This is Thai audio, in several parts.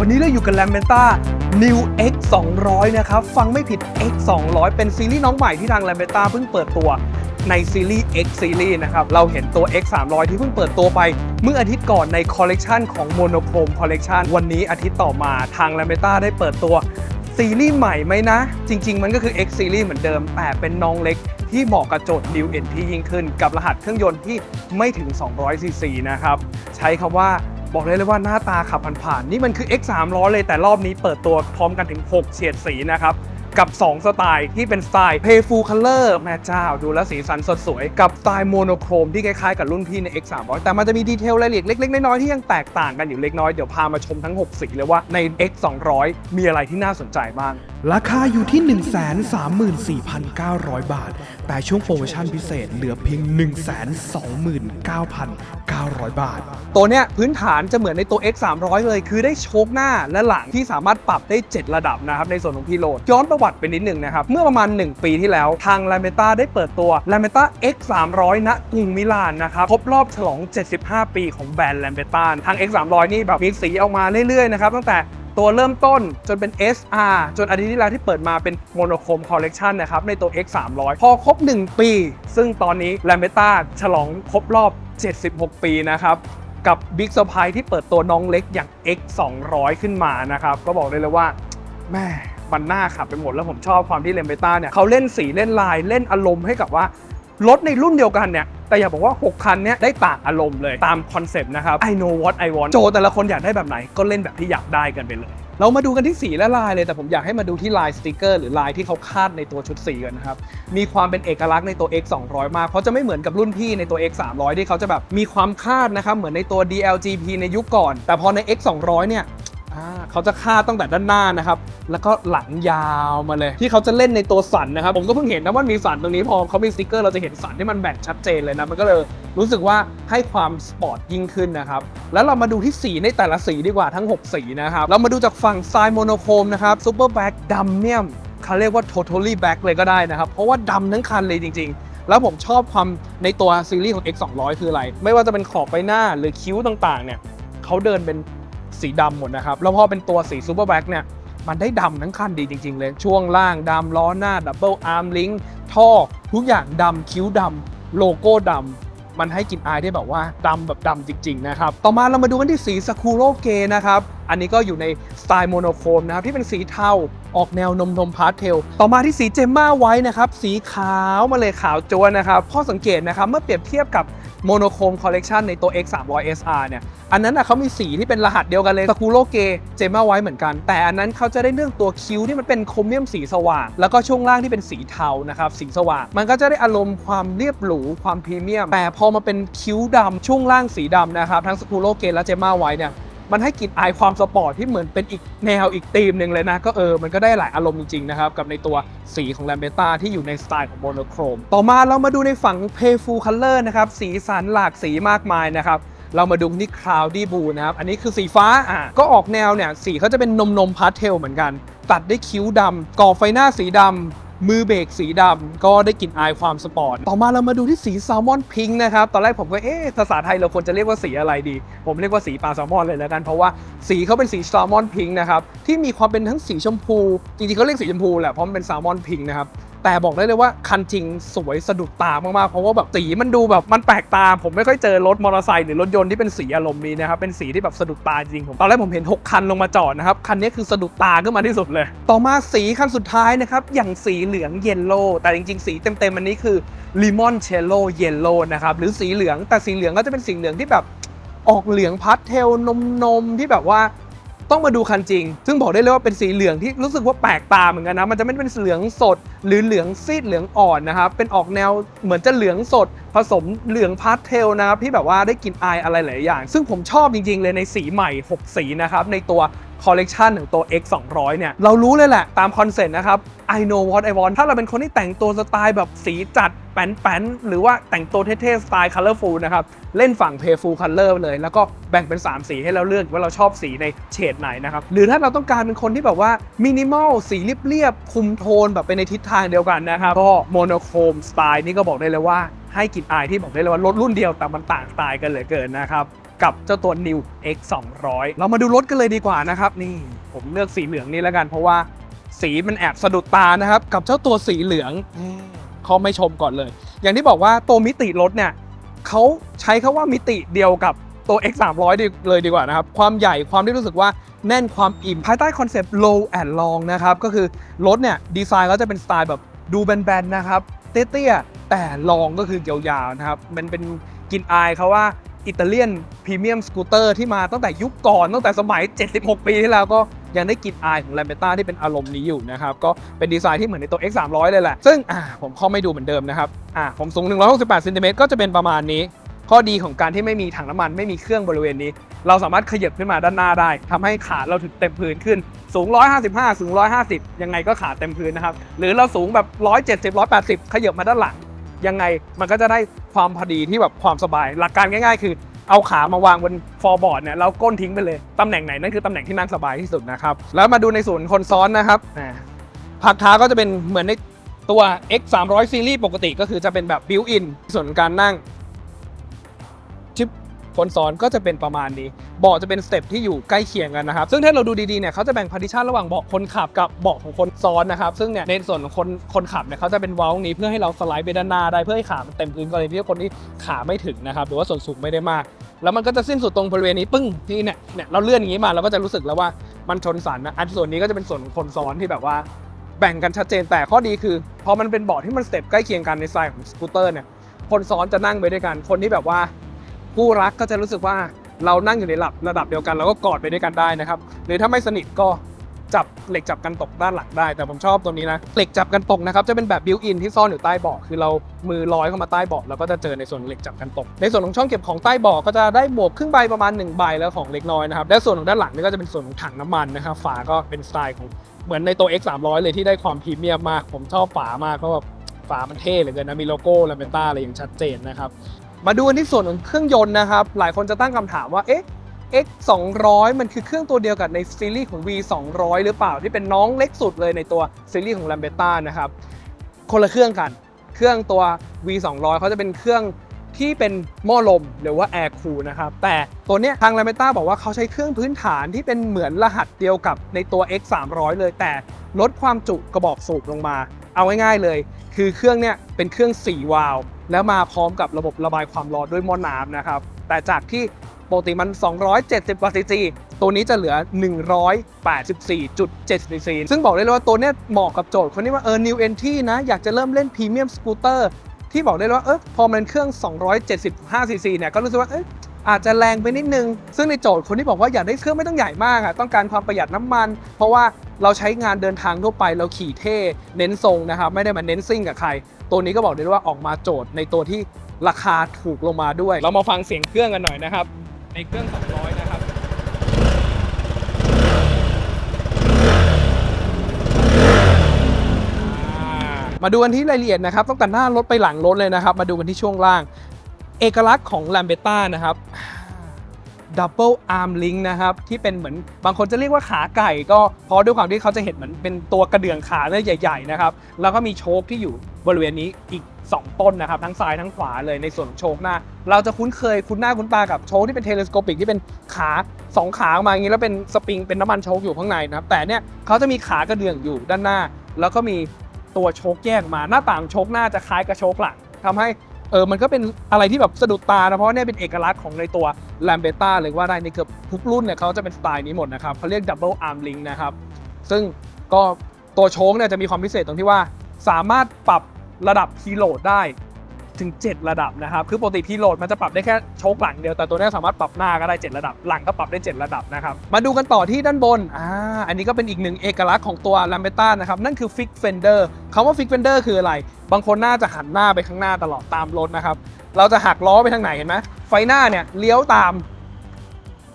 วันนี้เราอยู่กับ l a m e n t a New X 200นะครับ ฟังไม่ผิด X 200เป็นซีรีส์น้องใหม่ที่ทาง l a m e n t a เพิ่งเปิดตัวในซีรีส์ X Series นะครับ เราเห็นตัว X 300ที่เพิ่งเปิดตัวไป เมื่ออาทิตย์ก่อนในคอลเลกชันของ Monochrome Collection วันนี้อาทิตย์ต่อมาทาง l a m e n t a ได้เปิดตัวซีรีส์ใหม่ไหมนะ จริง ๆ มันก็คือ X Series เหมือนเดิม แต่เป็นน้องเล็กที่เหมาะกับโจทย์ New N ที่ยิ่งขึ้น กับรหัสเครื่องยนต์ที่ไม่ถึง 200ซีซีนะครับ ใช้คำว่า บอกเลยเลยว่าหน้าตาขับผ่านๆนี่มันคือ X 300 เลยแต่รอบนี้เปิดตัวพร้อมกันถึง 6เฉดสีนะครับ กับ 2 สไตล์ที่เป็นสไตล์ Payful Color แม่เจ้าดูแลวสีสันสดสวย กับสไตล์โมโนโครมที่คล้ายๆกับรุ่นพี่ใน X 300 แต่มันจะมีดีเทลรายละเอียดเล็กๆ น้อยๆ ที่ยังแตกต่างกันอยู่เล็กน้อย เดี๋ยวพามาชมทั้ง 6 สีเลยว่าใน X 200 มีอะไรที่น่าสนใจบ้าง ราคาอยู่ที่ 134,900 บาท แต่ช่วงโปรโมชั่นพิเศษเหลือเพียง 129,900 บาท ตัวเนี้ยพื้นฐานจะเหมือนในตัว X 300 เลย คือได้โชคหน้าและหลังที่สามารถปรับได้ 7 ระดับนะครับในส่วนของพีโลดย้อนประวัติไปนิดหนึ่งนะครับ เมื่อประมาณ 1 ปีที่แล้วทาง l a m e t a ได้เปิดตัว l a m e t a X 300ณกรุงมิลานนะครับครบรอบฉลอง 75 ปีของแบรนด์ l a m e t a ทาง X 300นี่แบบมีสีออกมาเรื่อยๆนะครับตั้งแต่ตัวเริ่มต้นจนเป็น SR จนอาทิตย์ที่แล้วที่เปิดมาเป็น Monochrome Collection นะครับ ในตัว X 300พอครบ 1 ปี ซึ่งตอนนี้ l a m e t a ฉลองครบรอบ 76 ปีนะครับกับบิ๊กเซอร์ไพรส์ที่เปิดตัวน้องเล็กอย่าง X 200ขึ้นมานะครับ ก็บอกได้เลยว่าแม่ มันน่าขับไปหมดแล้วผมชอบความที่เลมเบต้าเนี่ยเขาเล่นสีเล่นลายเล่นอารมณ์ให้กับว่ารถในรุ่นเดียวกันเนี่ยแต่อย่าบอกว่า 6 คันเนี้ยได้ต่างอารมณ์เลยตามคอนเซปต์นะครับ I know what I want โจแต่ละคนอยากได้แบบไหนก็เล่นแบบที่อยากได้กันไปเลย เรามาดูกันที่สีและลายเลยแต่ผมอยากให้มาดูที่ลายสติกเกอร์หรือลายที่เขาคาดในตัวชุดสีกันนะครับ มีความเป็นเอกลักษณ์ในตัว X 200มากเพราะจะไม่เหมือนกับรุ่นพี่ในตัว X 300ที่เขาจะแบบมีความคาดนะครับเหมือนในตัว DLGP ในยุคก่อน แต่พอใน X 200เนี่ย เขาจะคาตั้งแต่ด้านหน้านะครับ แล้วก็หลังยาวมาเลย ที่เขาจะเล่นในตัวสันนะครับ ผมก็เพิ่งเห็นนะว่ามีสันตรงนี้พอเขามีสติกเกอร์เราจะเห็นสันที่มันแบ่งชัดเจนเลยนะ มันก็เลยรู้สึกว่าให้ความสปอร์ตยิ่งขึ้นนะครับ แล้วเรามาดูที่สีในแต่ละสีดีกว่าทั้ง 6 สีนะครับ เรามาดูจากฝั่งทรายโมโนโครมนะครับซูเปอร์แบ็กดัมเนี่ยเขาเรียกว่า totally black เลยก็ได้นะครับ เพราะว่าดำทั้งคันเลยจริง ๆแล้วผมชอบความในตัวซีรีส์ของ X 200 คืออะไร ไม่ว่าจะเป็นขอบใบหน้าหรือคิ้วต่างๆ เนี่ยเขาเดินเป็น สีดำหมดนะครับ แล้วพอเป็นตัวสีซูเปอร์แบ็กเนี่ยมันได้ดำทั้งคันดีจริง ๆ เลย ช่วงล่างดำล้อหน้าดับเบิลอาร์มลิงท่อ ทุกอย่างดำคิ้วดำโลโก้ดำมันให้กลินอายได้แบบว่าดำแบบดำจริง ๆ นะครับ ต่อมาเรามาดูกันที่สีสคูโรเกนะครับ อันนี้ก็อยู่ในสไตล์โมโนโครมนะครับ ที่เป็นสีเทา ออกแนวนมนมพาสเทล ต่อมาที่สีเจมมาไว้นะครับ สีขาวมาเลยขาวจวนนะครับ ข้อสังเกตนะครับเมื่อเปรียบเทียบกับโมโนโครมคอลเลกชันในตัว X 3 0 0 SR เนี่ย อันนั้นนะเขามีสีที่เป็นรหัสเดียวกันเลยสคูโรเกเจมาไว้เหมือนกัน แต่อันนั้นเขาจะได้เรื่องตัวคิ้วที่มันเป็นโครเมียมสีสว่าง แล้วก็ช่วงล่างที่เป็นสีเทานะครับ สีสว่าง มันก็จะได้อารมณ์ความเรียบหรู ความพรีเมียม แต่พอมาเป็นคิ้วดำช่วงล่างสีดำนะครับ ทั้งสคูโรเกและเจมาไว้เนี่ย มันให้กลิ่นอายความสปอร์ตที่เหมือนเป็นอีกแนวอีกธีมหนึ่งเลยนะ ก็เออ มันก็ได้หลายอารมณ์จริงๆนะครับ กับในตัวสีของแลมเบต้าที่อยู่ในสไตล์ของโมโนโครม ต่อมาเรามาดูในฝั่ง Payful Color นะครับ สีสันหลากสีมากมายนะครับเรามาดูที่ Cloudy Blue นะครับ อันนี้คือสีฟ้าอะก็ออกแนวเนี่ย สีเขาจะเป็นนมนมพาสเทลเหมือนกัน ตัดด้วยคิ้วดำก่อไฟหน้าสีดำ มือเบรกสีดำก็ได้กลิ่นอายความสปอร์ต ต่อมาเรามาดูที่สีแซลมอนพิงค์นะครับ ตอนแรกผมก็เอ๊ะภาษาไทยเราควรจะเรียกว่าสีอะไรดี ผมเรียกว่าสีปลาแซลมอนเลยแล้วกัน เพราะว่าสีเขาเป็นสีแซลมอนพิงค์นะครับ ที่มีความเป็นทั้งสีชมพู จริงๆเขาเรียกสีชมพูแหละเพราะมันเป็นแซลมอนพิงค์นะครับ แต่บอกได้เลยว่าคันจริงสวยสะดุดตามากๆ เพราะว่าแบบสีมันดูแบบมันแปลกตา ผมไม่ค่อยเจอรถมอเตอร์ไซค์หรือรถยนต์ที่เป็นสีอารมณ์นี้นะครับ เป็นสีที่แบบสะดุดตาจริงผมตอนแรกผมเห็น 6 คันลงมาจอดนะครับ คันนี้คือสะดุดตาขึ้นมาที่สุดเลย ต่อมาสีคันสุดท้ายนะครับ อย่างสีเหลืองเยลโล่แต่จริงๆ สีเต็มๆ อันนี้คือลิมอนเชลโล่เยลโล่นะครับหรือสีเหลืองแต่สีเหลืองก็จะเป็นสีเหลืองที่แบบออกเหลืองพัสเทลนมนมๆที่แบบว่า ต้องมาดูคันจริง ซึ่งบอกได้เลยว่าเป็นสีเหลืองที่รู้สึกว่าแปลกตาเหมือนกันนะ มันจะไม่เป็นเหลืองสด หรือเหลืองซีดเหลืองอ่อนนะครับ เป็นออกแนวเหมือนจะเหลืองสด ผสมเหลืองพาสเทลนะครับที่แบบว่าได้กลิ่นอายอะไรหลายอย่าง ซึ่งผมชอบจริงๆเลยในสีใหม่ 6 สีนะครับในตัว คอลเลกชันของตัว X 200เนี่ย เรารู้เลยแหละ ตามคอนเซ็ปต์นะครับ I know what I want ถ้าเราเป็นคนที่แต่งตัวสไตล์แบบสีจัดแป้นๆ หรือว่าแต่งตัวเท่ๆ สไตล์ colorful นะครับ เล่นฝั่ง payful color เลย แล้วก็แบ่งเป็น 3 สีให้เราเลือกว่าเราชอบสีในเฉดไหนนะครับ หรือถ้าเราต้องการเป็นคนที่แบบว่า minimal สีเรียบๆ คุมโทนแบบไปในทิศทางเดียวกันนะครับ ก็ monochrome สไตล์นี่ก็บอกได้เลยว่าให้กลิ่นอายที่บอกได้เลยว่า รถรุ่นเดียวแต่มันต่างสไตล์กันเหลือเกินนะครับ กับเจ้าตัว New X 200 เรามาดูรถกันเลยดีกว่านะครับ นี่ผมเลือกสีเหลืองนี่แล้วกันเพราะว่าสีมันแอบสะดุดตานะครับ กับเจ้าตัวสีเหลืองเขาไม่ชมก่อนเลย อย่างที่บอกว่าตัวมิติรถเนี่ยเขาใช้คาว่ามิติเดียวกับตัว X 300ดีเลยดีกว่านะครับ ความใหญ่ความที่รู้สึกว่าแน่นความอิ่ม ภายใต้คอนเซปต์ low and long นะครับ ก็คือรถเนี่ยดีไซน์ก็จะเป็นสไตล์แบบดูแบนๆนะครับ เตี้ยๆแต่ลองก็คือยาวๆนะครับ มันเป็นกินอายเขาว่า อิตาเลียนพรีเมียมสกูตเตอร์ที่มาตั้งแต่ยุคก่อนตั้งแต่สมัย 76 ปีที่แล้วก็ยังได้กลิ่นอายของแลมเบต้าที่เป็นอารมณ์นี้อยู่นะครับ ก็เป็นดีไซน์ที่เหมือนในตัว X 300เลยแหละ ซึ่งอ่าผมข้อไม่ดูเหมือนเดิมนะครับอ่าผมสูง 168ซนติเมตรก็จะเป็นประมาณนี้ ข้อดีของการที่ไม่มีถังน้ำมันไม่มีเครื่องบริเวณนี้ เราสามารถขยับขึ้นมาด้านหน้าได้ทำให้ขาเราถึงเต็มพื้นขึ้นสูง 155 สูง 150 ยังไงก็ขาเต็มพื้นนะครับหรือเราสูงแบบ 170 180 ขยับมาด้านหลัง ยังไงมันก็จะได้ความพอดีที่แบบความสบาย หลักการง่าย ๆ คือเอาขามาวางบนฟอร์บอร์ดเนี่ยแล้วก้นทิ้งไปเลย ตำแหน่งไหนนั่นคือตำแหน่งที่นั่งสบายที่สุดนะครับ แล้วมาดูในส่วนคนซ้อนนะครับอ่าผักเท้าก็จะเป็นเหมือนในตัว X 300ซีรีส์ปกติก็คือจะเป็นแบบบิวอินส่วนการนั่งชิป คนซ้อนก็จะเป็นประมาณนี้เบาะจะเป็นสเต็ปที่อยู่ใกล้เคียงกันนะครับซึ่งถ้าเราดูดีๆเนี่ยเขาจะแบ่งพาร์ติชันระหว่างเบาะคนขับกับเบาะของคนซ้อนนะครับซึ่งเนี่ยในส่วนของคนคนขับเนี่ยเขาจะเป็นเว้านี้เพื่อให้เราสไลด์ไปด้านหน้าได้เพื่อให้ขามันเต็มพื้นกรณีที่คนที่ขาไม่ถึงนะครับหรือว่าส่วนสูงไม่ได้มาก แล้วมันก็จะสิ้นสุดตรงบริเวณนี้ปึ้งที่เนี่ยเนี่ยเราเลื่อนอย่างนี้มาเราก็จะรู้สึกแล้วว่ามันชนสันนะอันส่วนนี้ก็จะเป็นส่วนของคนซ้อนที่แบบว่าแบ่งกันชัดเจนแต่ข้อดีคือพอมันเป็นเบาะที่มันสเต็ปใกล้เคียงกันในสไตล์ของสกูตเตอร์เนี่ยคนซ้อนจะนั่งไปด้วยกันคนที่แบบว่า คู่รักก็จะรู้สึกว่าเรานั่งอยู่ในระดับระดับเดียวกันเราก็กอดไปด้วยกันได้นะครับ หรือถ้าไม่สนิทก็จับเหล็กจับกันตกด้านหลังได้ แต่ผมชอบตัวนี้นะเหล็กจับกันตกนะครับจะเป็นแบบบิวอินที่ซ่อนอยู่ใต้เบาะคือเรามือลอยเข้ามาใต้เบาะเราก็จะเจอในส่วนเหล็กจับกันตก ในส่วนของช่องเก็บของใต้เบาะก็จะได้บวกครึ่งใบประมาณ1ใบแล้วของเล็กน้อยนะครับและส่วนของด้านหลังนี่ก็จะเป็นส่วนของถังน้ำมันนะครับฝาก็เป็นสไตล์ของเหมือนในตัว X 3 0 0เลยที่ได้ความพรีเมียมมาก ผมชอบฝามากเพราะแบบฝามันเท่เหลือเกินนะมีโลโก้ลาเมต้าอะไรอย่างชัดเจนนะครับ มาดูกันที่ส่วนของเครื่องยนต์นะครับ หลายคนจะตั้งคำถามว่าเอ๊ะ X 200มันคือเครื่องตัวเดียวกับในซีรีส์ของ V 200หรือเปล่าที่เป็นน้องเล็กสุดเลยในตัวซีรีส์ของ Lambretta นะครับ คนละเครื่องกัน เครื่องตัว V 200เขาจะเป็นเครื่องที่เป็นหม้อลมหรือว่า Air Cool นะครับ แต่ตัวเนี้ยทาง Lambretta บอกว่าเขาใช้เครื่องพื้นฐานที่เป็นเหมือนรหัสเดียวกับในตัว X 300เลย แต่ลดความจุกระบอกสูบลงมา เอาง่ายๆเลย คือเครื่องเนี้ยเป็นเครื่อง 4 วาล์ว แล้วมาพร้อมกับระบบระบายความร้อนด้วยหม้อน้ำนะครับ แต่จากที่ปกติมัน 270กว่าซีซีตัวนี้จะเหลือ 184.7ซีซีซึ่งบอกได้เลยว่าตัวนี้เหมาะกับโจทย์คนที่ว่าเออ new entry นะ อยากจะเริ่มเล่น premium scooter ที่บอกได้เลยว่าเออพอมันเครื่อง 275ซีซีเนี่ย ก็รู้สึกว่าเอยอาจจะแรงไปนิดนึง ซึ่งในโจทย์คนที่บอกว่าอยากได้เครื่องไม่ต้องใหญ่มากอะต้องการความประหยัดน้ำมัน เพราะว่าเราใช้งานเดินทางทั่วไปเราขี่เท่ เน้นทรงนะครับ ไม่ได้มาเน้นซิ่งกับใคร ตัวนี้ก็บอกได้เลยว่าออกมาโจทย์ในตัวที่ราคาถูกลงมาด้วย เรามาฟังเสียงเครื่องกันหน่อยนะครับ ในเครื่อง 200 นะครับมาดูกันที่รายละเอียดนะครับตั้งแต่หน้ารถไปหลังรถเลยนะครับ มาดูกันที่ช่วงล่าง เอกลักษณ์ของ Lambretta นะครับ Double Arm Link นะครับ ที่เป็นเหมือนบางคนจะเรียกว่าขาไก่ ก็เพราะด้วยความที่เขาจะเห็นเหมือนเป็นตัวกระเดื่องขาเนี่ยใหญ่ๆนะครับ แล้วก็มีโชคที่อยู่บริเวณนี้อีก 2 ต้นนะครับ ทั้งซ้ายทั้งขวาเลยในส่วนของโชคหน้า เราจะคุ้นเคยคุ้นหน้าคุ้นตากับโชคที่เป็นเทเลสโคปิกที่เป็นขา 2 ขาออกมาอย่างนี้แล้วเป็นสปริงเป็นน้ำมันโชคอยู่ข้างในนะครับแต่เนี่ยเขาจะมีขากระเดื่องอยู่ด้านหน้า แล้วก็มีตัวโชคแยกมาหน้าต่างโชคหน้าจะคล้ายกับโชคหลังทำให้ เออมันก็เป็นอะไรที่แบบสะดุดตานะเพราะเนี่ยเป็นเอกลักษณ์ของในตัวแลมเบต้าเลยว่าได้ในเกือบทุกรุ่นเนี่ยเขาจะเป็นสไตล์นี้หมดนะครับเขาเรียกดับเบิลอาร์มลิงนะครับซึ่งก็ตัวโชงเนี่ยจะมีความพิเศษตรงที่ว่า สามารถปรับระดับพีโหลดได้ ถึง7ระดับนะครับ คือปกติพีโหลดมันจะปรับได้แค่โชคหลังเดียว แต่ตัวนี้สามารถปรับหน้าก็ได้ 7 ระดับ หลังก็ปรับได้ 7 ระดับนะครับ มาดูกันต่อที่ด้านบน อ่า อันนี้ก็เป็นอีกหนึ่งเอกลักษณ์ของตัว l a m b e t t a นะครับ นั่นคือ Fix Fender คำว่า Fix Fender คืออะไร บางคนน่าจะหันหน้าไปข้างหน้าตลอดตามรถนะครับ เราจะหักล้อไปทางไหนเห็นไหมไฟหน้าเนี่ยเลี้ยวตาม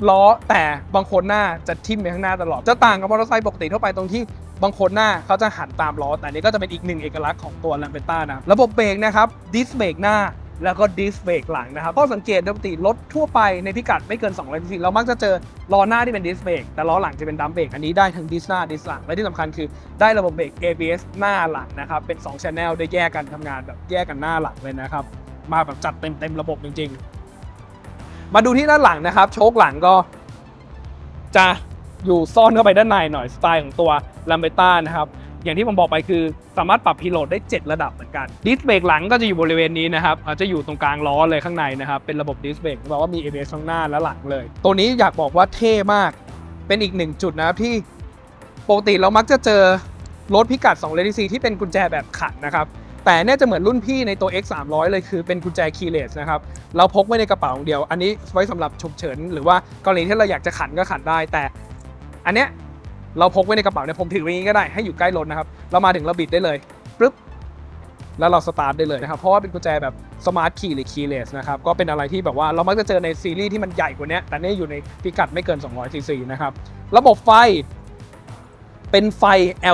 ล้อแต่บางคนหน้าจะทิ่มไปข้างหน้าตลอด จะต่างกับมอเตอร์ไซค์ปกติทั่วไปตรงที่ บางคนหน้าเขาจะหันตามล้อ แต่นี้ก็จะเป็นอีกหนึ่งเอกลักษณ์ของตัว l a m b e t t a นะระบบเบรกนะครับดิสเบรกหน้าแล้วก็ดิสเบรกหลังนะครับข้อสังเกตปกติรถทั่วไปในพิกัดไม่เกิน 200ซีซีเรามักจะเจอล้อหน้าที่เป็นดิสเบรกแต่ล้อหลังจะเป็นดัมเบรกอันนี้ได้ทั้งดิสหน้าดิสหลังและที่สำคัญคือได้ระบบเบรก ABS หน้าหลังนะครับเป็น2 Channel ได้แยกกันทำงานแบบแยกกันหน้าหลังเลยนะครับมาแบบจัดเต็มเต็มระบบจริง ๆ มาดูที่ด้านหลังนะครับ โชคหลังก็จะ อยู่ซ่อนเข้าไปด้านในหน่อยสไตล์ของตัวลัมเบต้านะครับอย่างที่ผมบอกไปคือสามารถปรับพีโหลดได้ 7 ระดับเหมือนกันดิสเบรกหลังก็จะอยู่บริเวณนี้นะครับอาจจะอยู่ตรงกลางล้อเลยข้างในนะครับ เป็นระบบดิสเบรกบอกว่ามี ABS ข้างหน้าและหลังเลย ตัวนี้อยากบอกว่าเท่มาก เป็นอีกหนึ่งจุดนะครับที่ปกติเรามักจะเจอรถพิกัด2 l e d c ที่เป็นกุญแจแบบขันนะครับ แต่เนี่ยจะเหมือนรุ่นพี่ในตัว X 3 0 0เลยคือเป็นกุญแจคีย์เลสนะครับ เราพกไว้ในกระเป๋าองเดียว อันนี้ไว้สำหรับฉุกเฉินหรือว่ากรณีที่เราอยากจะขันก็ขันได้ แต่ อันเนี้ยเราพกไว้ในกระเป๋าเนี่ยผมถือไว้อย่างนี้ก็ได้ให้อยู่ใกล้รถนะครับ เรามาถึงเราบิดได้เลยปึ๊บแล้วเราสตาร์ทได้เลยนะครับ เพราะว่าเป็นกุญแจแบบสมาร์ทคีย์หรือคีย์เลสนะครับ ก็เป็นอะไรที่แบบว่าเรามักจะเจอในซีรีส์ที่มันใหญ่กว่านี้แต่เนี่ยอยู่ในพิกัดไม่เกิน 200ซีซีนะครับ ระบบไฟ เป็นไฟ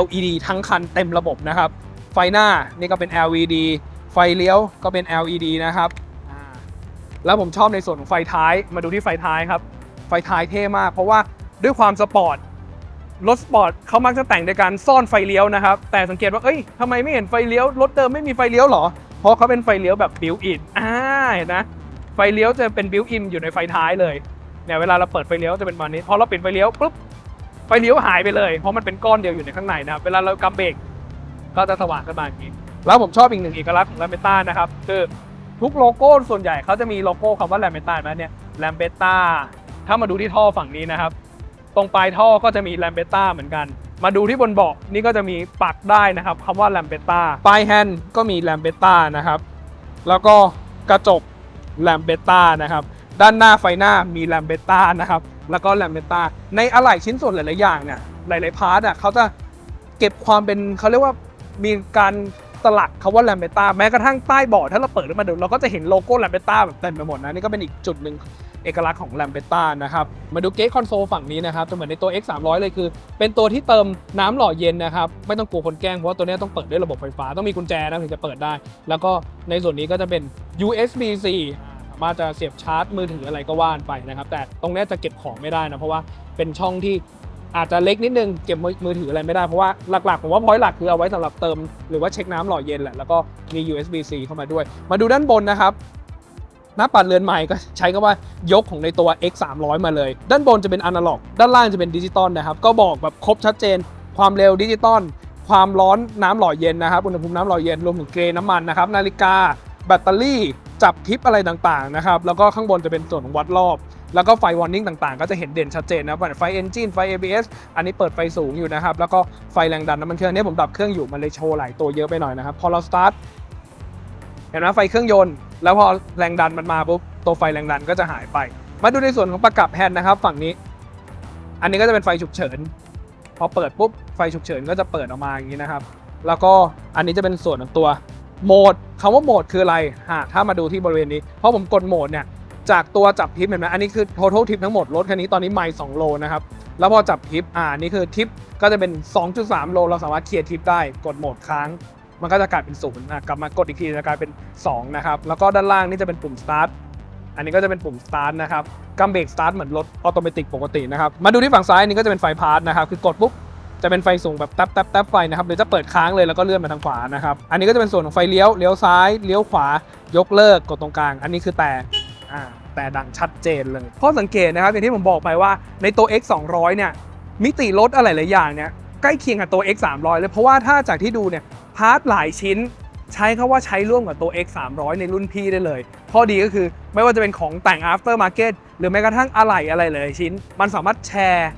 LED ทั้งคันเต็มระบบนะครับ ไฟหน้านี่ก็เป็น LED ไฟเลี้ยวก็เป็น LED นะครับอ่าแล้วผมชอบในส่วนของไฟท้าย มาดูที่ไฟท้ายครับ ไฟท้ายเท่มาก เพราะว่า ด้วยความสปอร์ตรถสปอร์ตเขามักจะแต่งในการซ่อนไฟเลี้ยวนะครับ แต่สังเกตว่าเอ้ยทำไมไม่เห็นไฟเลี้ยวรถเดิมไม่มีไฟเลี้ยวหรอ เพราะเขาเป็นไฟเลี้ยวแบบบิวอินอ่าเห็นนะไฟเลี้ยวจะเป็นบิวอินอยู่ในไฟท้ายเลยเนี่ยเวลาเราเปิดไฟเลี้ยวจะเป็นแบบนี้พอเราปิดไฟเลี้ยวปุ๊บไฟเลี้ยวหายไปเลย เพราะมันเป็นก้อนเดียวอยู่ในข้างในนะครับเวลาเรากำเบรกก็จะสว่างขึ้นมาอย่างนี้ แล้วผมชอบอีกหนึ่งเอกลักษณ์ของแลมเบต้านะครับคือทุกโลโก้ส่วนใหญ่เขาจะมีโลโก้คำว่าแลมเบต้าไหมเนี่ยแลมเบต้าถ้ามาดูที่ท่อฝั่งนี้นะครับ ตรงปลายท่อก็จะมีแลมเบต้าเหมือนกัน มาดูที่บนเบาะนี่ก็จะมีปักได้นะครับคำว่าแลมเบต้าปลายแฮนด์ก็มีแลมเบต้านะครับแล้วก็กระจกแลมเบต้านะครับด้านหน้าไฟหน้ามีแลมเบต้านะครับแล้วก็แลมเบต้าในอะไหล่ชิ้นส่วนหลาย ๆ อย่างเนี่ยหลาย ๆ พาร์ทอะเขาจะเก็บความเป็นเขาเรียกว่ามีการ สลักคาว่าแลมเบต้าแม้กระทั่งใต้เบาะถ้าเราเปิดขึ้นมาดูเราก็จะเห็นโลโก้แลมเบต้าแบบเต็มไปหมดนะนี่ก็เป็นอีกจุดหนึ่งเอกลักษณ์ของแลมเบต้านะครับ มาดูเกตคอนโซลฝั่งนี้นะครับจะเหมือนในตัว X 3 0 0เลยคือ เป็นตัวที่เติมน้ำหล่อเย็นนะครับ ไม่ต้องกลัวคนแกล้งเพราะว่าตัวนี้ต้องเปิดด้วยระบบไฟฟ้า ต้องมีกุญแจนะถึงจะเปิดได้ แล้วก็ในส่วนนี้ก็จะเป็น USB-C สามารถจะเสียบชาร์จมือถืออะไรก็ว่านไปนะครับ แต่ตรงนี้จะเก็บของไม่ได้นะ เพราะว่าเป็นช่องที่ อาจจะเล็กนิดนึงเก็บมือถืออะไรไม่ได้ เพราะว่าหลักๆ ผมว่าพอยต์หลักคือเอาไว้สำหรับเติม หรือว่าเช็คน้ำหล่อเย็นแหละแล้วก็มี USB-C เข้ามาด้วย มาดูด้านบนนะครับหน้าปัดเรือนใหม่ก็ใช้คำว่ายกของในตัว X 3 0 0มาเลย ด้านบนจะเป็นอนาล็อก ด้านล่างจะเป็นดิจิตอลนะครับ ก็บอกแบบครบชัดเจน ความเร็วดิจิตอล ความร้อนน้ำหล่อเย็นนะครับ อุณหภูมิน้ำหล่อเย็น รวมถึงเกรนน้ำมันนะครับ นาฬิกา แบตเตอรี่ จับทิปอะไรต่างๆนะครับ แล้วก็ข้างบนจะเป็นส่วนของวัดรอบ แล้วก็ไฟวอร์นิ่งต่างๆ ก็จะเห็นเด่นชัดเจนนะครับไฟเอนจินไฟ ABS อันนี้เปิดไฟสูงอยู่นะครับ แล้วก็ไฟแรงดันน้ำมันเครื่องอันนี้ผมดับเครื่องอยู่มันเลยโชว์หลายตัวเยอะไปหน่อยนะครับ พอเราสตาร์ทเห็นไหมไฟเครื่องยนต์ แล้วพอแรงดันมันมาปุ๊บตัวไฟแรงดันก็จะหายไป มาดูในส่วนของประกับแฮนด์นะครับ ฝั่งนี้ อันนี้ก็จะเป็นไฟฉุกเฉิน พอเปิดปุ๊บไฟฉุกเฉินก็จะเปิดออกมาอย่างนี้นะครับ แล้วก็อันนี้จะเป็นส่วนของตัวโหมดคำว่าโหมดคืออะไรฮะถ้ามาดูที่บริเวณนี้ เพราะผมกดโหมดเนี่ย จากตัวจับทิปเห็นไหมอันนี้คือ total ทิปทั้งหมดรถคันนี้ตอนนี้ไม่2โลนะครับ แล้วพอจับทิปอ่านี่คือทิปก็จะเป็น 2.3 โล เราสามารถเคลียร์ทิปได้กดโหมดค้าง มันก็จะกลายเป็นศูนย์กลับมากดอีกทีจะกลายเป็น 2 นะครับ แล้วก็ด้านล่างนี่จะเป็นปุ่ม start อันนี้ก็จะเป็นปุ่ม start นะครับกัมเบรก start เหมือนรถออโตเมติกปกตินะครับ มาดูที่ฝั่งซ้ายอันนี้ก็จะเป็นไฟพาร์ทนะครับ คือกดปุ๊บจะเป็นไฟสูงแบบแทบแทบแทบไฟนะครับหรือจะเปิดค้างเลยแล้วก็เลื่อนมาทางขวานะครับ อันนี้ก็จะเป็นส่วนของไฟเลี้ยว เลี้ยวซ้าย เลี้ยวขวา ยกเลิก กดตรงกลาง อันนี้คือแต่ อ่า แต่ดังชัดเจนเลยข้อสังเกตนะครับอย่างที่ผมบอกไปว่าในตัว X 200เนี่ยมิติรถอะไรหลายอย่างเนี่ยใกล้เคียงกับตัว X 300เลยเพราะว่าถ้าจากที่ดูเนี่ยพาร์ทหลายชิ้น ใช้คาว่าใช้ร่วมกับตัว X 300ในรุ่นพี่ได้เลยข้อดีก็คือไม่ว่าจะเป็นของแต่ง after market หรือแม้กระทั่งอะไหล่อะไรหลายชิ้น มันสามารถแชร์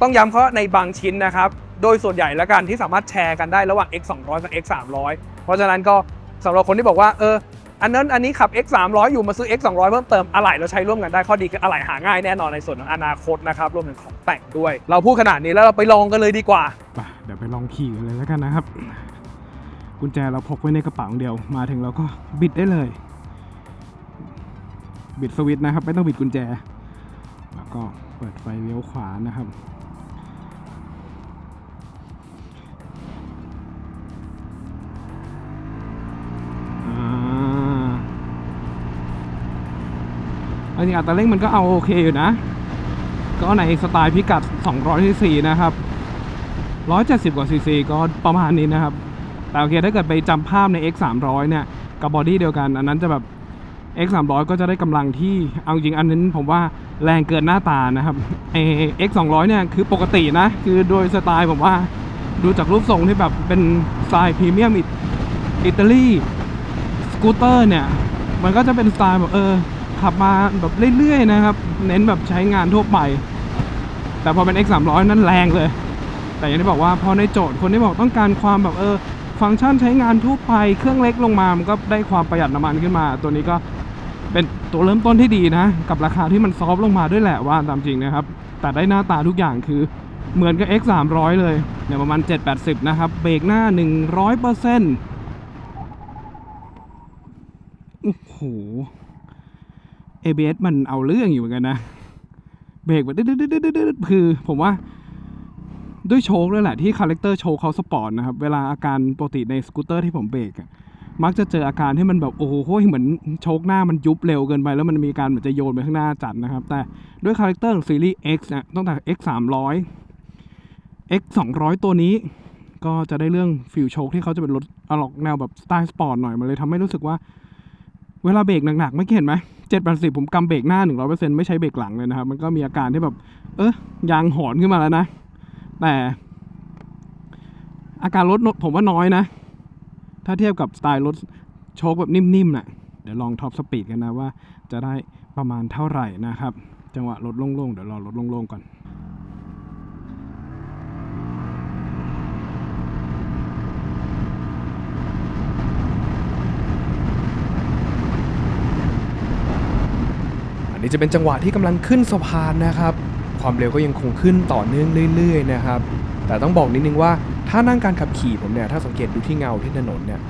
ต้องย้ำเขาว่าในบางชิ้นนะครับ โดยส่วนใหญ่แล้วกันที่สามารถแชร์กันได้ระหว่าง X 200กับ X 300เพราะฉะนั้นก็สำหรับคนที่บอกว่าเออ อันนั้นอันนี้ขับ X 300อยู่มาซื้อ X 200เพิ่มเติมอะไหล่เราใช้ร่วมกันได้ข้อดีคืออะไหล่หาง่ายแน่นอนในส่วนของอนาคตนะครับรวมถึงของแต่งด้วย เราพูดขนาดนี้แล้วเราไปลองกันเลยดีกว่าไปเดี๋ยวไปลองขี่กันเลยแล้วกันนะครับ กุญแจเราพกไว้ในกระเป๋าเดียวมาถึงเราก็บิดได้เลย บิดสวิตช์นะครับ ไม่ต้องบิดกุญแจ แล้วก็เปิดไฟเลี้ยวขวานะครับ จริงอัตราเร่งมันก็เอาโอเคอยู่นะ ก็ในสไตล์พิกัด200ซีซีนะครับ 170 กว่าซีซีก็ประมาณนี้นะครับ แต่โอเคถ้าเกิดไปจำภาพใน X 300เนี่ย กับบอดี้เดียวกัน อันนั้นจะแบบ X 3 0 0ก็จะได้กำลังที่เอาจริงอันนั้นผมว่าแรงเกินหน้าตานะครับไอ X 2 0 0เนี่ยคือปกตินะ คือโดยสไตล์ผมว่าดูจากรูปทรงที่แบบเป็นสไตล์พรีเมียมอิตาลีสกูตเตอร์เนี่ย มันก็จะเป็นสไตล์แบบเออ ขับมาแบบเรื่อยๆนะครับ เน้นแบบใช้งานทั่วไป แต่พอเป็น X 3 0 0นั้นแรงเลย แต่อย่างที่บอกว่าพอในโจทย์คนที่บอกต้องการความแบบเออ ฟังก์ชันใช้งานทั่วไป เครื่องเล็กลงมา มันก็ได้ความประหยัดน้ำมันขึ้นมา ตัวนี้ก็เป็นตัวเริ่มต้นที่ดีนะ กับราคาที่มันซอฟต์ลงมาด้วยแหละว่าตามจริงนะครับ แต่ได้หน้าตาทุกอย่างคือเหมือนกับ X 3 0 0เลยเนี่ยประมาณ 780 นะครับ เบรกหน้า 100%โอ้โห ABS มันเอาเรื่องอยู่เหมือนกันนะ เบรกแบบดืดๆๆคือผมว่าด้วยโชคด้วยแหละที่คาแรคเตอร์โชว์เขาสปอร์ตนะครับ เวลาอาการปกติในสกูตเตอร์ที่ผมเบรกอะมักจะเจออาการที่มันแบบโอ้โหเหมือนโชคหน้ามันยุบเร็วเกินไปแล้วมันมีการเหมือนจะโยนไปข้างหน้าจัดนะครับ แต่ด้วยคาแรคเตอร์ของซีรีส์ X นี่ยตั้งแต่ X 300 X 200 ตัวนี้ ก็จะได้เรื่องฟิลโชคที่เขาจะเป็นรถอลอกแนวแบบสไตล์สปอร์ตหน่อยมันเลยทำให้รู้สึกว่า เวลาเบรกหนักๆไม่เห็นไหม เจ็ดแปดสิบผมกำเบรกหน้าหนึ่งร้อยเปอร์เซ็นต์ไม่ใช้เบรกหลังเลยนะครับ มันก็มีอาการที่แบบ เออยางหอนขึ้นมาแล้วนะ แต่อาการรถผมว่าน้อยนะ ถ้าเทียบกับสไตล์รถโชคแบบนิ่มๆน่ะ เดี๋ยวลองท็อปสปีดกันนะว่าจะได้ประมาณเท่าไหร่นะครับ จังหวะรถโล่งๆ เดี๋ยวรอรถโล่งๆก่อน นนี้จะเป็นจังหวะที่กำลังขึ้นสะพานนะครับ ความเร็วก็ยังคงขึ้นต่อเนื่องเรื่อยๆนะครับ แต่ต้องบอกนิดนึงว่าถ้านั่งการขับขี่ผมเนี่ยถ้าสังเกตดูที่เงาที่ถนนเนี่ย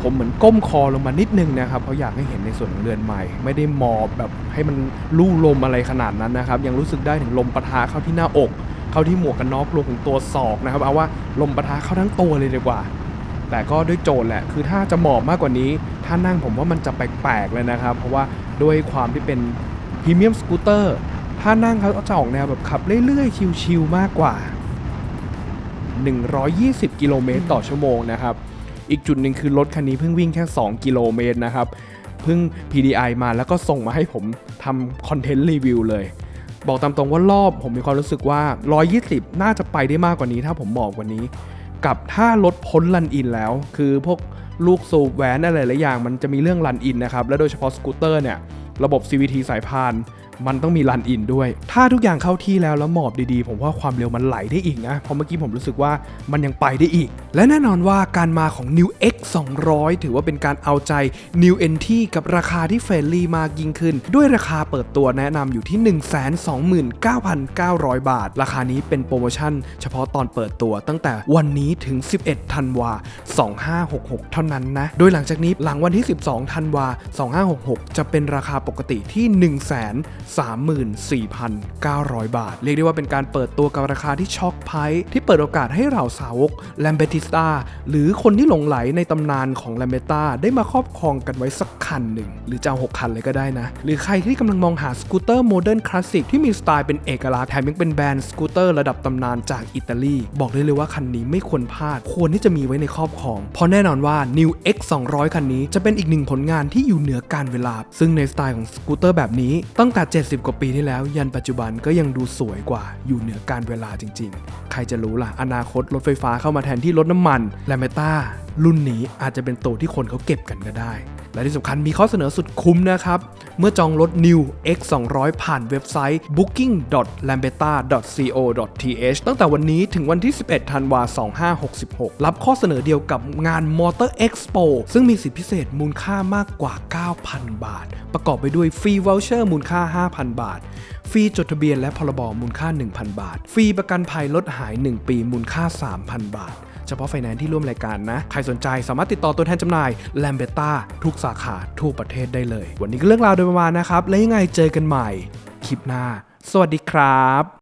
ผมเหมือนก้มคอลงมานิดนึงนะครับเพราะอยากให้เห็นในส่วนของเรือนใหม่ ไม่ได้มอบแบบให้มันลู่ลมอะไรขนาดนั้นนะครับ ยังรู้สึกได้ถึงลมปะทะเข้าที่หน้าอก เข้าที่หมวกกันน็อกรวมถึงตัวศอกนะครับเอาว่าลมปะทะเข้าทั้งตัวเลยดีกว่า แต่ก็ด้วยโจทย์แหละ คือถ้าจะหมอบมากกว่านี้ ถ้านั่งผมว่ามันจะแปลกๆเลยนะครับ เพราะว่าด้วยความที่เป็นพรีเมียมสกูตเตอร์ถ้านั่งเขาจะออกแนวแบบขับเรื่อยๆ ชิวๆมากกว่า 120 กิโลเมตรต่อชั่วโมงนะครับ อีกจุดหนึ่งคือรถคันนี้เพิ่งวิ่งแค่ 2 กิโลเมตรนะครับ เพิ่ง PDI มาแล้วก็ส่งมาให้ผมทำคอนเทนต์รีวิวเลย บอกตามตรงว่ารอบผมมีความรู้สึกว่า 120 น่าจะไปได้มากกว่านี้ ถ้าผมบอกกว่านี้ กับถ้ารถพ้นลันอินแล้ว คือพวกลูกสูบแหวนอะไรหลายอย่าง มันจะมีเรื่องลันอินนะครับ และโดยเฉพาะสกูตเตอร์เนี่ย ระบบ CVT สายพาน มันต้องมีลันอินด้วย ถ้าทุกอย่างเข้าที่แล้วแล้วหมอบดีๆ ผมว่าความเร็วมันไหลได้อีกนะ เพราะเมื่อกี้ผมรู้สึกว่ามันยังไปได้อีก และแน่นอนว่าการมาของ New X 200 ถือว่าเป็นการเอาใจ New NT กับราคาที่เฟรนลี่มากยิ่งขึ้น ด้วยราคาเปิดตัวแนะนำอยู่ที่ 129,900 บาท ราคานี้เป็นโปรโมชั่น เฉพาะตอนเปิดตัวตั้งแต่วันนี้ถึง 11 ธันวา 2566 เท่านั้นนะ โดยหลังจากนี้หลังวันที่ 12 ธันวา 2566 จะเป็นราคาปกติที่ 134,900 บาท เรียกได้ว่าเป็นการเปิดตัวกับราคาที่ช็อกไพรส์ที่เปิดโอกาสให้เหล่าสาวกแลมเบติสตาหรือคนที่หลงไหลในตำนานของแลมเบต้าได้มาครอบครองกันไว้สักคันหนึ่ง หรือจะเอาหกคันเลยก็ได้นะ หรือใครที่กำลังมองหาสกูตเตอร์โมเดิร์นคลาสสิกที่มีสไตล์เป็นเอกลักษณ์แถมยังเป็นแบรนด์สกูตเตอร์ระดับตำนานจากอิตาลีบอกได้เลยว่าคันนี้ไม่ควรพลาด ควรที่จะมีไว้ในครอบครอง เพราะแน่นอนว่า New X 200 คันนี้จะเป็นอีกหนึ่งผลงานที่อยู่เหนือการเวลา ซึ่งในสไตล์ของสกูตเตอร์แบบนี้ตั้งแต่ 70 กว่าปีที่แล้ว ยันปัจจุบันก็ยังดูสวยกว่าอยู่เหนือการเวลาจริง ๆ ใครจะรู้ล่ะอนาคตรถไฟฟ้าเข้ามาแทนที่รถน้ำมัน และเมตารุ่นนี้อาจจะเป็นตัวที่คนเขาเก็บกันก็ได้ และที่สำคัญมีข้อเสนอสุดคุ้มนะครับ เมื่อจองรถ New X 200 ผ่านเว็บไซต์ booking lambeta co th ตั้งแต่วันนี้ถึงวันที่ 11 ธันวา 2566 รับข้อเสนอเดียวกับงาน Motor Expo ซึ่งมีสิทธิพิเศษมูลค่ามากกว่า 9,000 บาท ประกอบไปด้วยฟรีวอลเชอร์มูลค่า 5,000 บาทฟรีจดทะเบียนและพรบมูลค่า 1,000 บาท ฟรีประกันภัยลดหาย 1 ปีมูลค่า 3,000 บาท ฉพาะไฟแนนซ์ที่ร่วมรายการนะ ใครสนใจสามารถติดต่อตัวแทนจำหน่ายแลมเบต้าทุกสาขาทั่วประเทศได้เลย วันนี้ก็เรื่องราวโดยประมาณนะครับ และยังไงเจอกันใหม่คลิปหน้า สวัสดีครับ